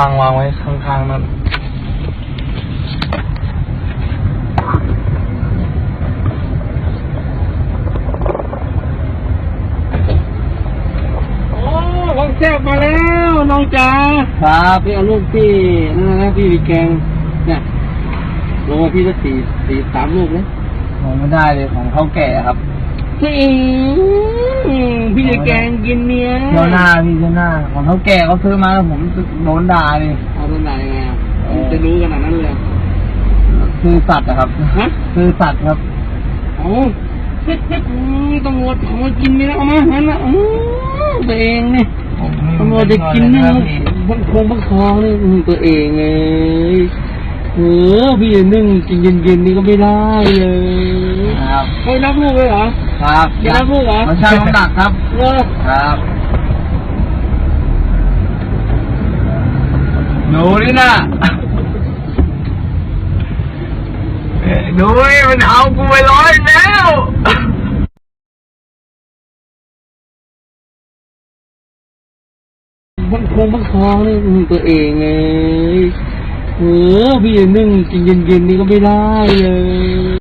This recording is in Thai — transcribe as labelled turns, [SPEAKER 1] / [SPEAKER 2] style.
[SPEAKER 1] ตังค์วางไว้ข้างๆนั่น
[SPEAKER 2] โอ้ของแซ่บมาแล้วน้องจ๋า
[SPEAKER 1] ครับ
[SPEAKER 2] พี่เอาลูกพี่นั่นนะพี่มีแกงเนี่ยลงมาพี่จะสี่สี่สามลูกนะ
[SPEAKER 1] มองไม่ได้เลยของเขาแก่ครับ
[SPEAKER 2] พี่ พี่จะแกงกินเนี้ย
[SPEAKER 1] เที่ยวหน้าพี่เที่ยวหน้าของเขาแก่เขาซื้อมาแล้วผมโดนด่าเลย
[SPEAKER 2] เอาตรงไหนยังไงอะ
[SPEAKER 1] เออ
[SPEAKER 2] จะรู้ขนาดนั้นเลย
[SPEAKER 1] คือสัตว์อะครับ
[SPEAKER 2] ฮะ
[SPEAKER 1] คือสัตว์ครับ
[SPEAKER 2] โอ้อืมตำรวจขโมยกินนี่นะเอามางั้นนะอืมตัวเองนี่ตำรวจจะกินนี่บังคงบังคองนี่อืมตัวเองเลยเออพี่จะนึ่งกินเย็นๆนี่ก็ไม่ได้เลย
[SPEAKER 1] ครับ
[SPEAKER 2] ไม่รับลูกเลยเหรอ
[SPEAKER 1] ครับ
[SPEAKER 2] อย่ารับลูกเหรอ
[SPEAKER 1] มันช่างน้ำหนักครับ
[SPEAKER 2] เออ
[SPEAKER 1] ครับดูนี่นะดูนี่มันเอากูไปร้อยแล้ว
[SPEAKER 2] บังคงบังคองนี่อืมตัวเองเลยเออพี่จะนึ่งกินเย็นๆนี่ก็ไม่ได้เลย